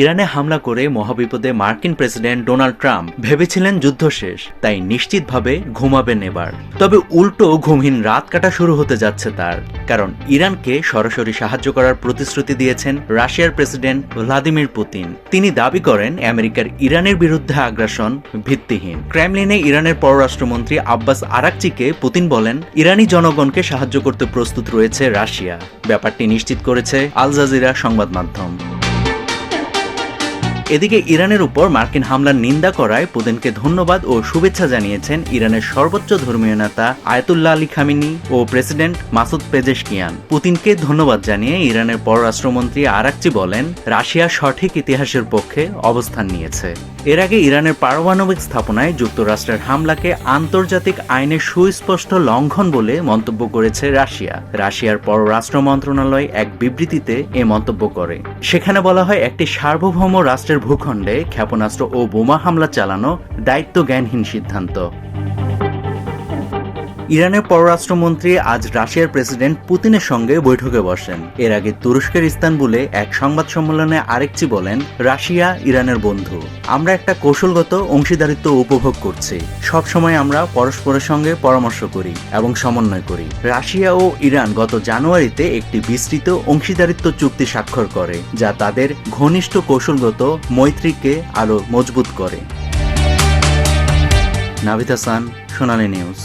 ইরানে হামলা করে মহাবিপদে মার্কিন প্রেসিডেন্ট ডোনাল্ড ট্রাম্প ভেবেছিলেন যুদ্ধ শেষ, তাই নিশ্চিতভাবে ঘুমাবেন এবার। তবে উল্টো ঘুমহীন রাত কাটা শুরু হতে যাচ্ছে তার, কারণ ইরানকে সরাসরি সাহায্য করার প্রতিশ্রুতি দিয়েছেন রাশিয়ার প্রেসিডেন্ট ভ্লাদিমির পুতিন। তিনি দাবি করেন, আমেরিকার ইরানের বিরুদ্ধে আগ্রাসন ভিত্তিহীন। ক্রেমলিনে ইরানের পররাষ্ট্রমন্ত্রী আব্বাস আরাকচিকে পুতিন বলেন, ইরানি জনগণকে সাহায্য করতে প্রস্তুত রয়েছে রাশিয়া। ব্যাপারটি নিশ্চিত করেছে আল জাজিরা সংবাদ মাধ্যম। এদিকে ইরানের উপর মার্কিন হামলার নিন্দা করায় পুতিনকে ধন্যবাদ ও শুভেচ্ছা জানিয়েছেন ইরানের সর্বোচ্চ ধর্মীয় নেতা আয়াতুল্লাহ আলী খামিনি ও প্রেসিডেন্ট মাসুদ পেজেশকিয়ান। পুতিনকে ধন্যবাদ জানিয়ে ইরানের পররাষ্ট্রমন্ত্রী আরাকচি বলেন, রাশিয়া সঠিক ইতিহাসের পক্ষে অবস্থান নিয়েছে। এর আগে ইরানের পারমাণবিক স্থাপনায় যুক্তরাষ্ট্রের হামলাকে আন্তর্জাতিক আইনের সুস্পষ্ট লঙ্ঘন বলে মন্তব্য করেছে রাশিয়া। রাশিয়ার পররাষ্ট্র মন্ত্রণালয় এক বিবৃতিতে এ মন্তব্য করে। সেখানে বলা হয়, একটি সার্বভৌম রাষ্ট্রের ভূখণ্ডে ক্ষেপণাস্ত্র ও বোমা হামলা চালানো দায়িত্বজ্ঞানহীন সিদ্ধান্ত। ইরানের পররাষ্ট্রমন্ত্রী আজ রাশিয়ার প্রেসিডেন্ট পুতিনের সঙ্গে বৈঠকে বসেন। এর আগে তুরস্কের ইস্তানবুলে এক সংবাদ সম্মেলনে আরেকটি বলেন, রাশিয়া ইরানের বন্ধু। আমরা একটা কৌশলগত অংশীদারিত্ব উপভোগ করছি। সব সময় আমরা পরস্পরের সঙ্গে পরামর্শ করি এবং সমন্বয় করি। রাশিয়া ও ইরান গত জানুয়ারিতে একটি বিস্তৃত অংশীদারিত্ব চুক্তি স্বাক্ষর করে, যা তাদের ঘনিষ্ঠ কৌশলগত মৈত্রীকে আরও মজবুত করে। নাভিদ হাসান, সোনালী নিউজ।